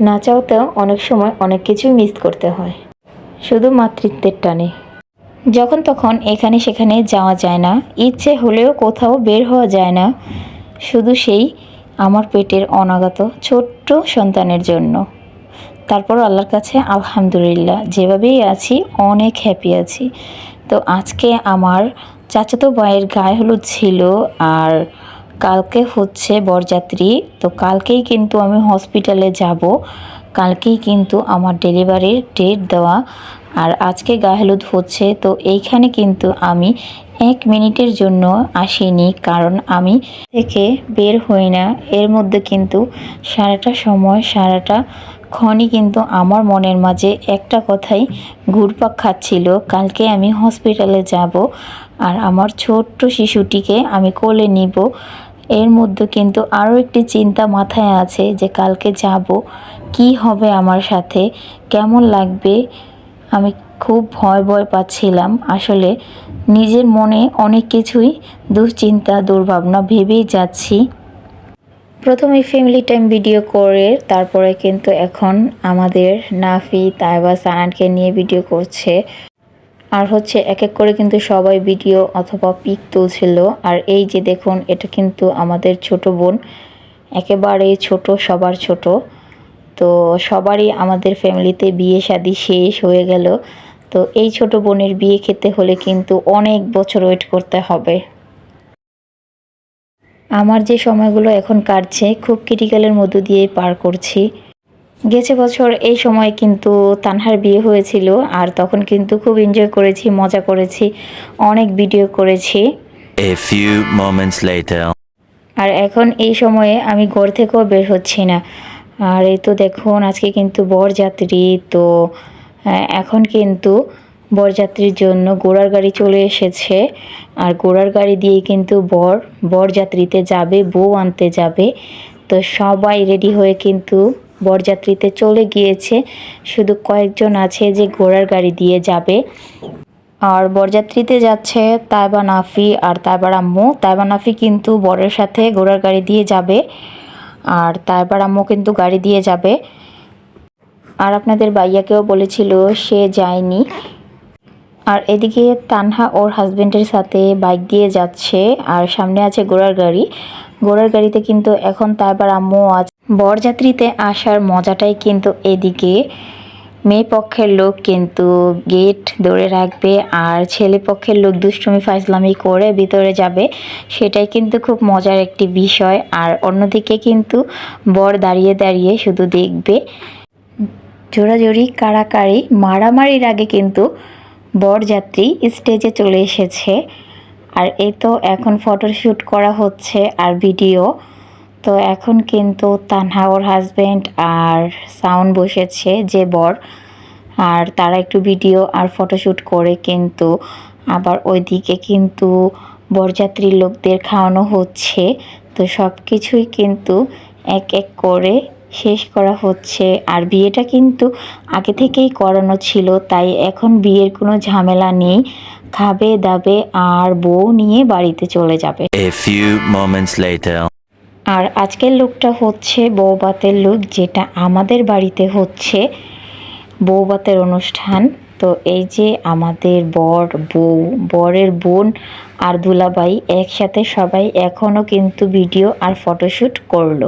না চাওতেও অনেক সময় অনেক কিছুই মিস করতে হয়। শুধু মাতৃত্বের টানে। যখন তখন এখানে সেখানে যাওয়া যায় না, ইচ্ছে হলেও কোথাও বের হওয়া যায় না। শুধু সেই আমার পেটের অনাগত ছোট্ট সন্তানের জন্য। তারপর আল্লাহর কাছে আলহামদুলিল্লাহ, যেভাবেই আছি, অনেক হ্যাপি আছি। তো আজকে আমার চাচাতো ভাইয়ের গায়ে হলুদ ছিল আর কালকে হচ্ছে বরযাত্রী, তো কালকেই কিন্তু আমি হসপিটালে যাব। কালকেই কিন্তু আমার ডেলিভারির ডেট দেওয়া। আর আজকে গায়ে হলুদ হচ্ছে, তো এইখানে কিন্তু আমি এক মিনিটের জন্য আসিনি, কারণ আমি থেকে বের হই না। এর মধ্যে কিন্তু সারাটা সময়, সারাটা ক্ষণই কিন্তু আমার মনের মাঝে একটা কথাই ঘুরপাক খাচ্ছিল, কালকে আমি হসপিটালে যাব। আর আমার ছোট্ট শিশুটিকে আমি কোলে নিব। এর মধ্যে কিন্তু আরও একটি চিন্তা মাথায় আছে যে কালকে যাব, কি হবে আমার সাথে, কেমন লাগবে? আমি খুব ভয় ভয় পাচ্ছিলাম। আসলে নিজের মনে অনেক কিছুই দুশ্চিন্তা, দুর্ভাবনা ভেবেই যাচ্ছি। প্রথমে ফ্যামিলি টাইম ভিডিও করে, তারপরে কিন্তু এখন আমাদের নাফি, তাইবা, সানানকে নিয়ে ভিডিও করছে। আর হচ্ছে এক এক করে কিন্তু সবাই ভিডিও অথবা পিক তুলছিল। আর এই যে দেখুন, এটা কিন্তু আমাদের ছোট বোন, একেবারে ছোট, সবার ছোট। তো সবারই আমাদের ফ্যামিলিতে বিয়ে শাদি শেষ হয়ে গেল। তো এই ছোট বোনের বিয়ে খেতে হলে কিন্তু অনেক বছর ওয়েট করতে হবে। আমার যে সময়গুলো এখন কাটছে, খুব ক্রিটিক্যালের মধ্য দিয়ে পার করছি। গেছে বছর এই সময় কিন্তু তানহার বিয়ে হয়েছিল আর তখন কিন্তু খুব এনজয় করেছি মজা করেছি অনেক ভিডিও করেছি। A few moments later. আর এখন এই সময়ে আমি ঘর থেকেও বের হচ্ছি না। আর এই তো দেখুন আজকে কিন্তু বরযাত্রী তো এখন কিন্তু বরযাত্রীর জন্য ঘোড়ার গাড়ি চলে এসেছে। আর ঘোড়ার গাড়ি দিয়ে কিন্তু বর বরযাত্রীতে যাবে বউ আনতে যাবে। তো সবাই রেডি হয়ে কিন্তু বরযাত্রীতে চলে গিয়েছে। শুধু কয়েকজন আছে যে ঘোড়ার গাড়ি দিয়ে যাবে। আর বরযাত্রীতে যাচ্ছে তাইবা নাফি আর তাইবার আম্মু। তাইবা নাফি কিন্তু বরের সাথে ঘোড়ার গাড়ি দিয়ে যাবে। আর তাইবার আম্মু কিন্তু গাড়ি দিয়ে যাবে। আর আপনাদের ভাইয়াকেও বলেছিল সে যায়নি। আর এদিকে তানহা ওর হাজবেন্ডের সাথে বাইক দিয়ে যাচ্ছে। আর সামনে আছে ঘোড়ার গাড়ি। ঘোড়ার গাড়িতে কিন্তু এখন তাইবার আম্মু আজ বরযাত্রীতে আসার মজাটাই কিন্তু এদিকে। মেয়ে পক্ষের লোক কিন্তু গেট ধরে রাখবে আর ছেলে পক্ষের লোক দুষ্টুমি ফাইজলামি করে ভিতরে যাবে, সেটাই কিন্তু খুব মজার একটি বিষয়। আর অন্যদিকে কিন্তু বর দাঁড়িয়ে দাঁড়িয়ে শুধু দেখবে। জোড়াজোড়ি কাড়াকাড়ি মারামারির আগে কিন্তু বরযাত্রী স্টেজে চলে এসেছে। আর এই তো এখন ফটোশ্যুট করা হচ্ছে আর ভিডিও। তো এখন কিন্তু তানহা ওর হাজব্যান্ড আর সাউন্ড বসেছে, যে বর। আর তারা একটু ভিডিও আর ফটোশ্যুট করে কিন্তু আবার ওইদিকে কিন্তু বরযাত্রীর লোকদের খাওয়ানো হচ্ছে। তো সব কিছুই কিন্তু এক এক করে শেষ করা হচ্ছে। আর বিয়েটা কিন্তু আগে থেকেই করানো ছিল, তাই এখন বিয়ের কোনো ঝামেলা নেই। খাবে দাবে আর বউ নিয়ে বাড়িতে চলে যাবে। আর আজকের লুকটা হচ্ছে বৌবাতের লুক, যেটা আমাদের বাড়িতে হচ্ছে বৌবাতের অনুষ্ঠান। তো এই যে আমাদের বর, বউ, বরের বোন আর দুলাবাই একসাথে সবাই এখনও কিন্তু ভিডিও আর ফটোশ্যুট করল।